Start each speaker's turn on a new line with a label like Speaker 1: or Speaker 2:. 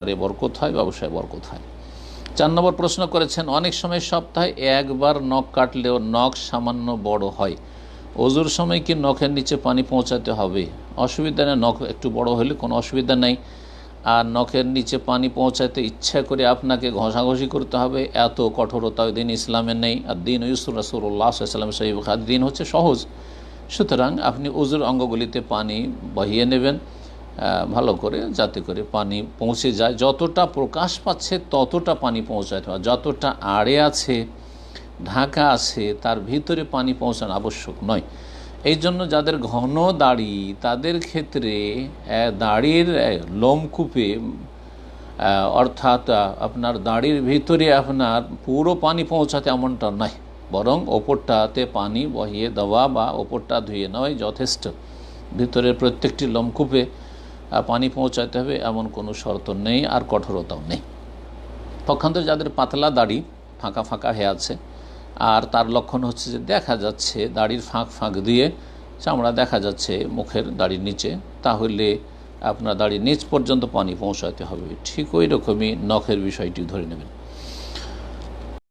Speaker 1: বরকত হয়, ব্যবসায় বরকত হয়। চার নম্বর প্রশ্ন করেছেন, অনেক সময় সপ্তাহে একবার নখ কাটলেও নখ সামান্য বড় হয়। অজুর সময় কি নখের নিচে পানি পৌঁছাতে হবে? অসুবিধা নেই, নখ একটু বড় হলে কোনো অসুবিধা নেই। আর নখের নিচে পানি পৌঁছাতে ইচ্ছা করে আপনাকে ঘষাঘষি করতে হবে। এত কঠোরতা দিন ইসলামের নেই। আর দিন ইউসুর রাসুল্লাহ সাল্লাম সাহিব দিন হচ্ছে সহজ। সুতরাং আপনি উজুর অঙ্গগুলিতে পানি বহিয়ে নেবেন। ভালো করে যাতে করে পানি পৌঁছে যায়। যতটা প্রকাশ পাচ্ছে ততটা পানি পৌঁছাতে হবে যতটা আড়ে আছে, ঢাকা আছে, তার ভিতরে পানি পৌঁছানো আবশ্যক নয়। এই জন্য যাদের ঘন দাড়ি, তাদের ক্ষেত্রে দাড়ির লোমকূপে অর্থাৎ আপনার দাড়ির ভিতরে আপনার পুরো পানি পৌঁছাতে এমনটা নয়। বরং ওপরটাতে পানি বহিয়ে দেওয়া বা ওপরটা ধুয়ে নেওয়াই যথেষ্ট। ভিতরের প্রত্যেকটি লোমকূপে পানি পৌঁছাতে হবে, এমন কোনো শর্ত নেই আর কঠোরতাও নেই। পক্ষান্তর যাদের পাতলা দাড়ি ফাঁকা ফাঁকা হয়ে আছে, আর তার লক্ষণ হচ্ছে যে দেখা যাচ্ছে দাড়ির ফাঁক ফাঁক দিয়ে চামড়া দেখা যাচ্ছে মুখের দাড়ির নিচে, তাহলে আপনার দাড়ির নিচ পর্যন্ত পানি পৌঁছাতে হবে। ঠিক ওই রকমই নখের বিষয়টি ধরে নেবেন।